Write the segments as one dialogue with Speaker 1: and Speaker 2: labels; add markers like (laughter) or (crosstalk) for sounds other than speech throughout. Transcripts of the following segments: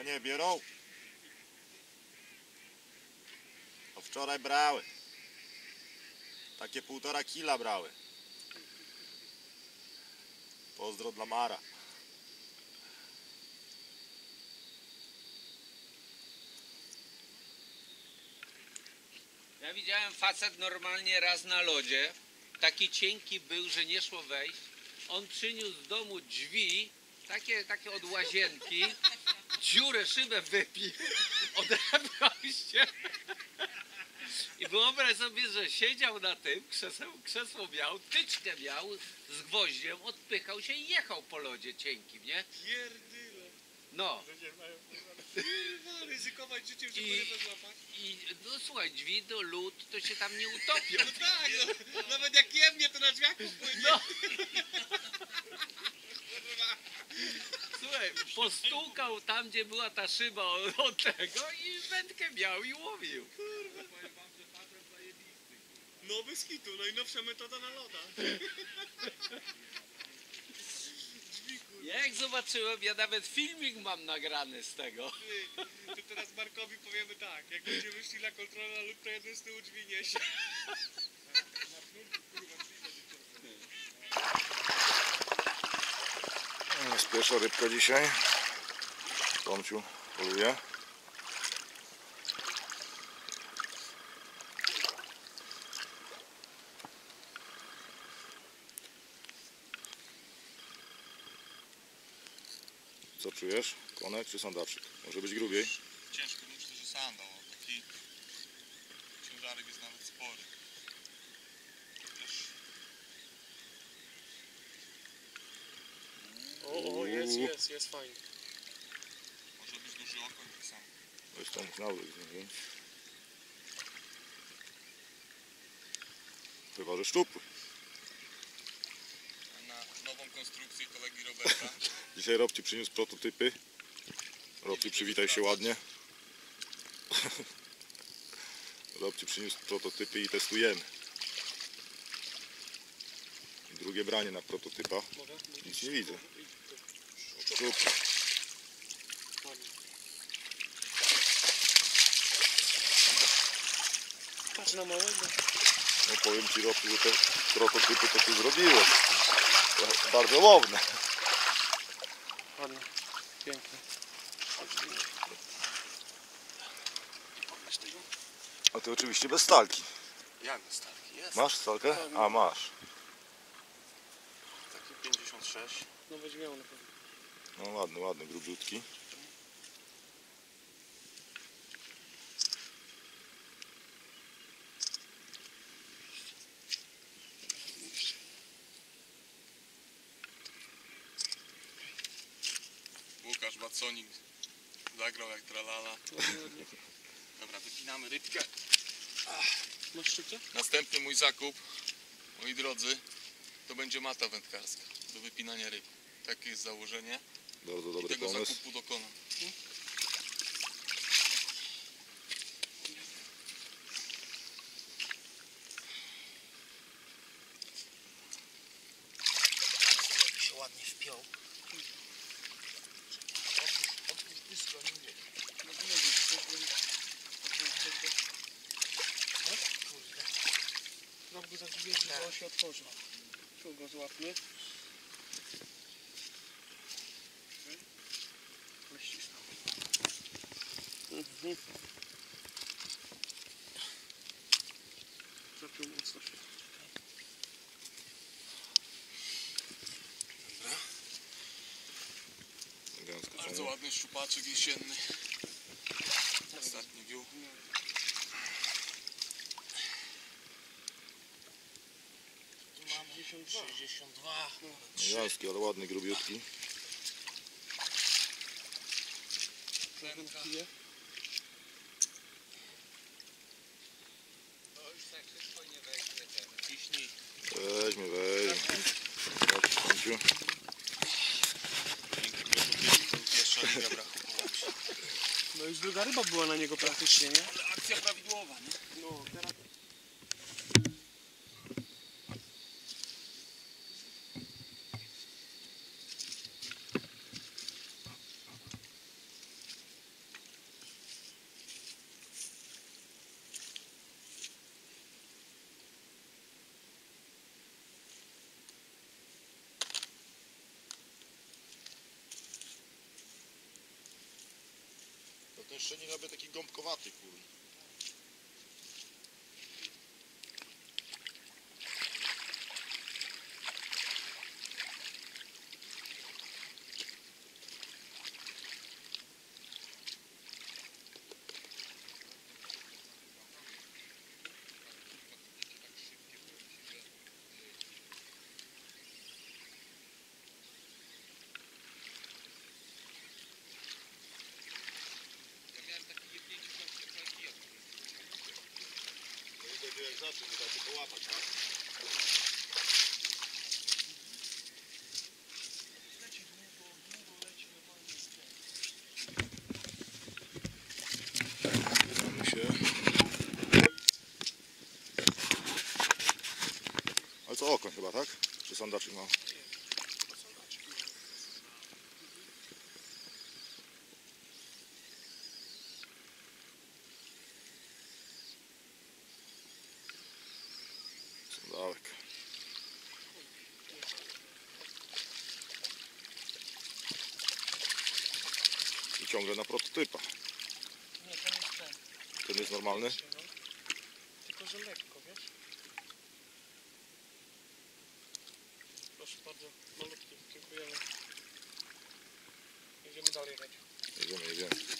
Speaker 1: A nie bierą? To wczoraj brały. Takie półtora kila brały. Pozdro dla Mara.
Speaker 2: Ja widziałem facet normalnie raz na lodzie. Taki cienki był, że nie szło wejść. On przyniósł z domu drzwi, takie, takie od łazienki, dziurę, szybę wypił, odebrał się. I wyobraź sobie, że siedział na tym, krzeseł, krzesło miał, tyczkę miał z gwoździem, odpychał się i jechał po lodzie cienkim, nie?
Speaker 3: Pierdyle.
Speaker 2: No.
Speaker 3: Kurwa, ryzykować życiem, żeby
Speaker 2: I-
Speaker 3: złapać.
Speaker 2: I no słuchaj, drzwi do lód to się tam nie utopią.
Speaker 3: No tak, no, nawet jak jemnie, to na drzwiach płynie.
Speaker 2: No. (laughs)
Speaker 3: Kurwa.
Speaker 2: Słuchaj, postukał tam, gdzie była ta szyba od, tego i wędkę miał i łowił.
Speaker 3: No bez hitu, najnowsza metoda na loda. Kurwa.
Speaker 2: Jak zobaczyłem, ja nawet filmik mam nagrany z tego.
Speaker 3: Ty, to teraz Markowi powiemy tak, jak będziemy szli na kontrolę lub to jeden z tyłu drzwi niesie. (laughs)
Speaker 1: Jest pierwsza rybka dzisiaj. Tomciu poluje. Co czujesz? Konek czy sandaczyk? Może być grubiej.
Speaker 4: Ciężko, myślę, że sandał. Taki ciężarek jest nawet spory. Też
Speaker 3: O, o, jest, jest, jest fajnie.
Speaker 4: może być duży okoń tak samo.
Speaker 1: Knaury, nie wiem. Chyba, że szczupły.
Speaker 4: A na nową konstrukcję kolegi Roberta (laughs)
Speaker 1: Dzisiaj Robci przyniósł prototypy. Robci, przywitaj się ładnie. (laughs) Robci przyniósł prototypy i testujemy. Drugie branie na prototypa. Nic nie widzę.
Speaker 3: Patrz na małego.
Speaker 1: No powiem Ci Robci, że te prototypy to Ty zrobiłeś. Bardzo łowne.
Speaker 3: Ładnie, pięknie.
Speaker 1: A Ty oczywiście bez stalki.
Speaker 4: Jak stawki? Jest.
Speaker 1: Masz stalkę? A masz.
Speaker 4: Taki 56.
Speaker 3: No będzie miał na pewno.
Speaker 1: No ładny, ładny, grubiutki.
Speaker 4: Łukasz Watsonik zagrał jak tralala. Dobra, wypinamy rybkę.
Speaker 3: Masz szczypce?
Speaker 4: Następny mój zakup, moi drodzy, to będzie mata wędkarska do wypinania ryb. Takie jest założenie
Speaker 1: Bardzo
Speaker 4: i
Speaker 1: dobry
Speaker 4: tego
Speaker 1: pomysł.
Speaker 4: zakupu dokonam.
Speaker 5: się ładnie wpiął.
Speaker 3: Rok go zadziwię, że on się otworzył. Tu go złapmy. Ale ścisnął. Mhm. Zapiął mocno się.
Speaker 1: Gęsto
Speaker 4: Bardzo ładny szczupaczek jesienny. Ostatni wiół.
Speaker 5: Tu mamy 62.
Speaker 1: Jański, ale ładny, grubiutki.
Speaker 4: Tlenka.
Speaker 3: Chwilę.
Speaker 4: Ciśnij.
Speaker 1: Weźmy, weźmy. Chodź, Tomciu.
Speaker 4: Dzięki prototypu, to pierwsza liga brakowało się.
Speaker 3: No już druga ryba była na niego praktycznie, nie?
Speaker 4: Ale akcja prawidłowa, nie?
Speaker 3: No, teraz
Speaker 1: Jeszcze nie robię taki gąbkowaty, kurde.
Speaker 4: Ja miałem takie jebnięcie że felki jadą.
Speaker 1: No i będzie jak zaczął, nie da się połapać, tak? Ale co okoń chyba, tak? Czy sandaczy ma? Sandałek. Ciągle na prototypa.
Speaker 6: Nie, ten jest ten.
Speaker 1: Ten jest normalny?
Speaker 6: No. Tylko, że lekko, wiesz? Proszę bardzo, malutki, dziękujemy. Idziemy dalej, Radziu.
Speaker 1: Jedziemy, jedziemy.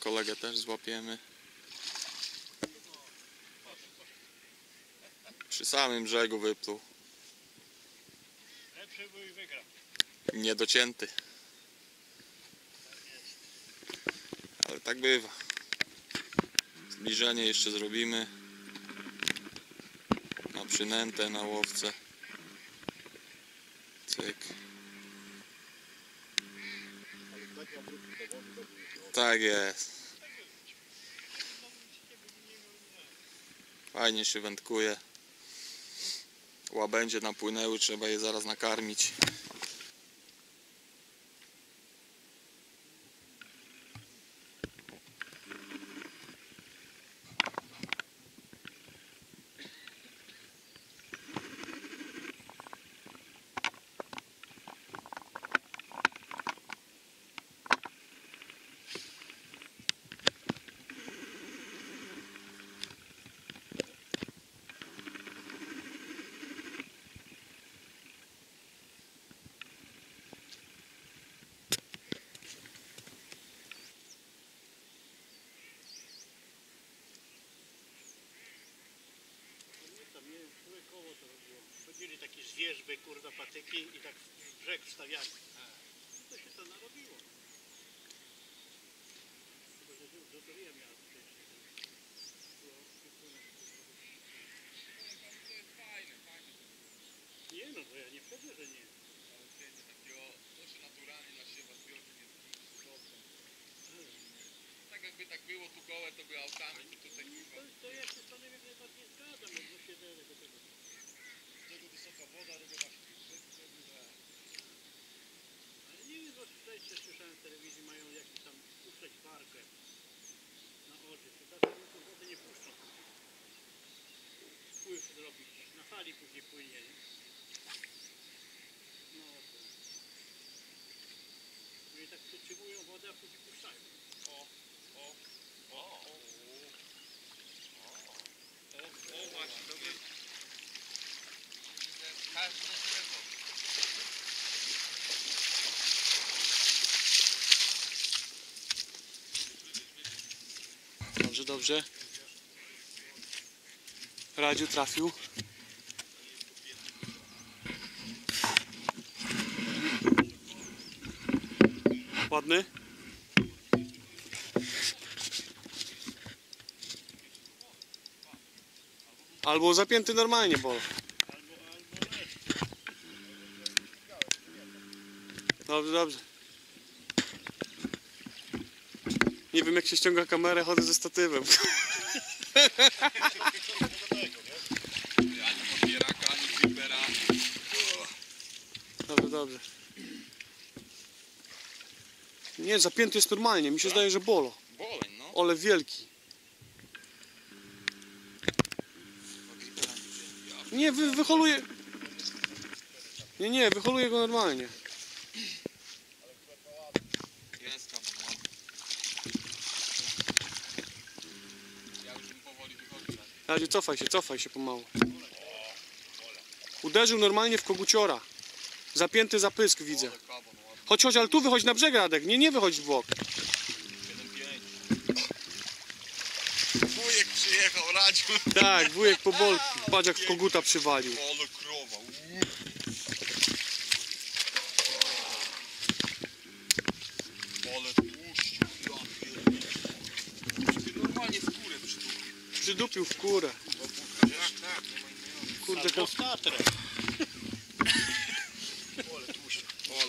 Speaker 4: kolegę też złapiemy. Przy samym brzegu wypluł.
Speaker 6: Lepszy był i wygra.
Speaker 4: Niedocięty. Ale tak bywa. Zbliżenie jeszcze zrobimy. Na przynętę, na łowcę. Cyk. Tak jest. Fajnie się wędkuje. Łabędzie napłynęły, trzeba je zaraz nakarmić.
Speaker 7: Chodzili takie zwierzby, kurwa, patyki i tak w brzeg wstawiali. To się to narobiło. Tylko, że zotoriłem ja przecież. Nie no, bo ja nie wchodzę, że nie.
Speaker 4: Tak jakby tak było tu gołe, to by autami i tutaj
Speaker 7: To, to ja się z panem jak najbardziej zgadzam, odnośnie tego tego.
Speaker 1: Tego
Speaker 7: Ale nie wiem, bo tutaj się słyszałem w telewizji, mają jakiś tam puszczać barkę na oczy. To tacy tu wody nie puszczą. Wpływ zrobić. Na fali później płynie. nie? No to. No i tak przytrzymują wodę, a później puszczają.
Speaker 4: O, właśnie, to by...
Speaker 3: dobrze. Radziu trafił. Ładny. Albo zapięty normalnie, bo. Dobrze, dobrze. Nie wiem jak się ściąga kamerę, chodzę ze statywem.
Speaker 4: Ani podbieraka, ani creepera.
Speaker 3: Dobrze, dobrze. Nie, zapięty jest normalnie. Mi się zdaje, że bolo.
Speaker 4: Boleń, no.
Speaker 3: Ale wielki. Nie, wy, wyholuje. Nie, nie, wyholuje go normalnie.
Speaker 4: Jest kapan, ładny. Ja już bym powoli
Speaker 3: Radziu, cofaj się, cofaj się pomału. Uderzył normalnie w koguciora. Zapięty zapysk widzę. Chodź, chodź, ale tu wychodź na brzeg, Radek. Nie, nie wychodź w bok.
Speaker 4: 7-5. Wujek przyjechał, radził.
Speaker 3: Tak, wujek po bolki. Patrz jak koguta przywalił.
Speaker 4: Ale krowa. uuu. Ale tłuszcz. Ja pierdolę. Ty normalnie w górę przydupił.
Speaker 3: Przydupił w kurę.
Speaker 4: Tak, tak, nie ma innego.
Speaker 3: Kurde,
Speaker 7: Albo statrę.
Speaker 4: Ale tłuszcz. Ale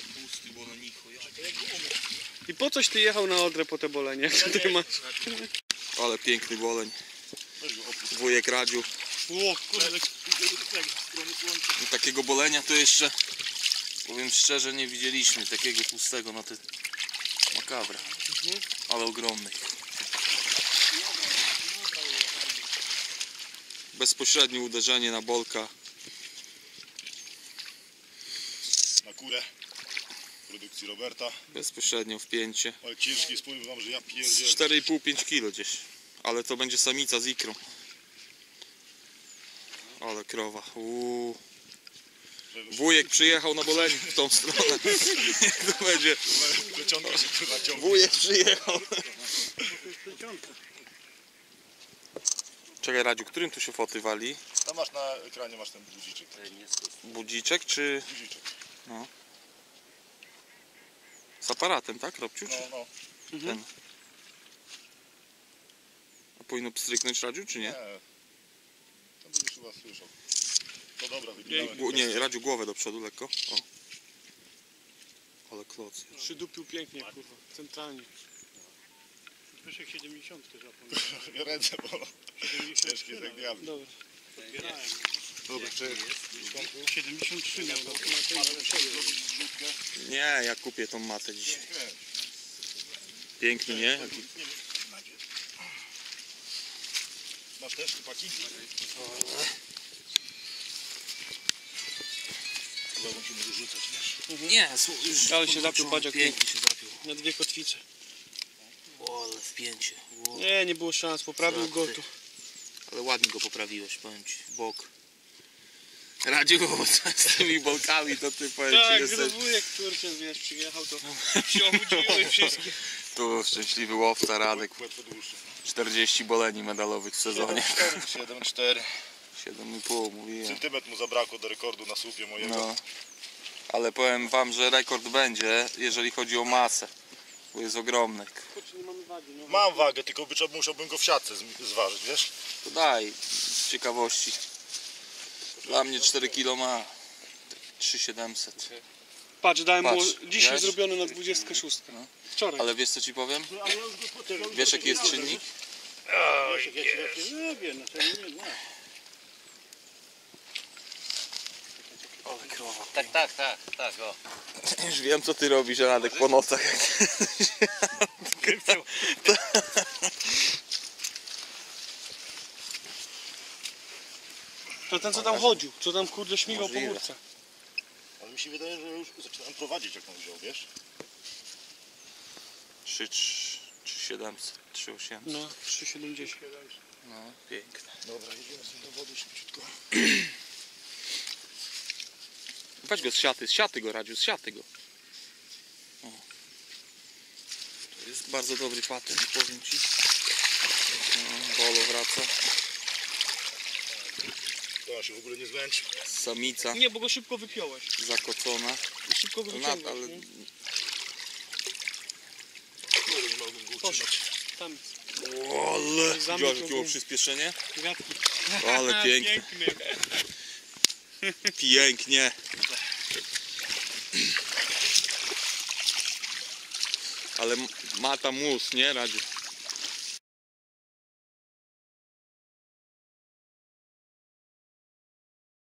Speaker 4: tłusty, bo na nicho. Ja.
Speaker 3: I po coś ty jechał na Odrę po te bolenie? Jak tutaj masz?
Speaker 4: Ale piękny boleń. Wujek radził.
Speaker 7: O, kurde, tak.
Speaker 4: I takiego bolenia to jeszcze, powiem szczerze, nie widzieliśmy. Takiego tłustego na te makabra. Ale ogromny. Bezpośrednie uderzenie na bolka.
Speaker 1: Na kurę. Produkcji Roberta.
Speaker 4: Bezpośrednio wpięcie.
Speaker 1: Ale ciężki spływ wam, że ja
Speaker 4: Z
Speaker 1: pierdzielę.
Speaker 4: 4,5-5 kg gdzieś. Ale to będzie samica z ikrą. Ale krowa. Uuu. Wujek przyjechał na boleniu w tą stronę. (laughs) To będzie? Wujek przyjechał. Czekaj Radziu, którym tu się foty wali?
Speaker 1: Tam masz na ekranie masz ten guziczek.
Speaker 4: Budziczek czy
Speaker 1: Guziczek.
Speaker 4: z aparatem, tak Robciu?
Speaker 1: No,
Speaker 4: Czy
Speaker 1: no.
Speaker 4: ten? A powinno pstryknąć Radziu, czy nie?
Speaker 1: Nie. To będziesz chyba słyszał. To dobra.
Speaker 4: Gło- nie, Radziu głowę do przodu lekko. O. Ale kloc.
Speaker 3: Przydupił pięknie, kurwa. Centralnie.
Speaker 7: Wyszek 70 zapomniałem. (laughs)
Speaker 1: Ręce bolą.
Speaker 7: 73
Speaker 1: Ciężkie jak
Speaker 7: nawet.
Speaker 1: diabły.
Speaker 3: Dobra.
Speaker 7: Zbierałem.
Speaker 1: Dobra, czy
Speaker 7: 73 miał na
Speaker 4: Nie, ja kupię tą matę dzisiaj. Piękny, nie? Jaki-
Speaker 1: Masz też chłopaki? Chyba musimy wyrzucać, wiesz?
Speaker 4: Nie, już
Speaker 3: Ale się zapiął, patrz jak
Speaker 4: pięknie się zapiął.
Speaker 3: Na dwie kotwice.
Speaker 4: Ale wpięcie. O.
Speaker 3: Nie, nie było szans. Poprawił go tu.
Speaker 4: Ale ładnie go poprawiłeś, powiem ci, bok. Radził z tymi bolkami, to ty powiem ci,
Speaker 3: Tak,
Speaker 4: jesteś...
Speaker 3: no wujek, kurczę, wiesz, przyjechał to się obudziły (laughs) wszystkie.
Speaker 4: Tu szczęśliwy łowca Radek.
Speaker 1: Płetwo dłuższe.
Speaker 4: 40 boleni medalowych w sezonie.
Speaker 1: 7-4.
Speaker 4: 7,5 mówiłem.
Speaker 1: Centymetr mu zabrakło do rekordu na słupie mojego.
Speaker 4: No. Ale powiem wam, że rekord będzie, jeżeli chodzi o masę. Bo jest ogromny.
Speaker 3: Nie wagi, no.
Speaker 1: Mam wagę, tylko by, musiałbym go w siatce zważyć, wiesz?
Speaker 4: To daj, z ciekawości. Dla mnie 4 kg ma. 3700.
Speaker 3: Patrz, dałem mu
Speaker 4: Patrz,
Speaker 3: dzisiaj
Speaker 4: wiesz?
Speaker 3: zrobiony na 26.
Speaker 4: No.
Speaker 3: Wczoraj.
Speaker 4: Ale wiesz co ci powiem?
Speaker 7: Potem.
Speaker 4: Wiesz jaki jest czynnik?
Speaker 7: No nie wiem.
Speaker 4: Ale krowa.
Speaker 2: Tak, tak, tak, tak, o.
Speaker 4: Już wiem co ty robisz Radek po nocach. (laughs)
Speaker 3: To ten co tam chodził, co tam kurde śmigał po
Speaker 4: Możliwe.
Speaker 3: górce.
Speaker 1: Ale mi się wydaje, że już zaczynam prowadzić jak on wziął, wiesz?
Speaker 4: 3, 3700, 3800.
Speaker 3: No, 3,70.
Speaker 4: No, piękne.
Speaker 1: Dobra, jedziemy sobie do wody szybciutko.
Speaker 4: Weź go z siaty, z siaty go Radziu, z siaty go. O. To jest bardzo dobry patent, powiem ci. No. Polo wraca.
Speaker 1: To się w ogóle nie zmęczy.
Speaker 4: Samica
Speaker 3: Nie, bo go szybko wypiąłeś.
Speaker 4: zakocona.
Speaker 3: I szybko go
Speaker 4: Nad,
Speaker 3: wyciągłeś.
Speaker 4: ale
Speaker 3: nie?
Speaker 1: Kurde, nie mogłem go
Speaker 3: Poszedł.
Speaker 1: utrzymać.
Speaker 3: Tam
Speaker 4: O, ale
Speaker 3: Zamykał
Speaker 4: widziałeś jakie było
Speaker 3: go.
Speaker 4: przyspieszenie?
Speaker 3: gwiazdki.
Speaker 4: Ale (laughs) pięknie.
Speaker 3: Piękny.
Speaker 4: Pięknie. Ale m- ma tam mus, nie Radziu?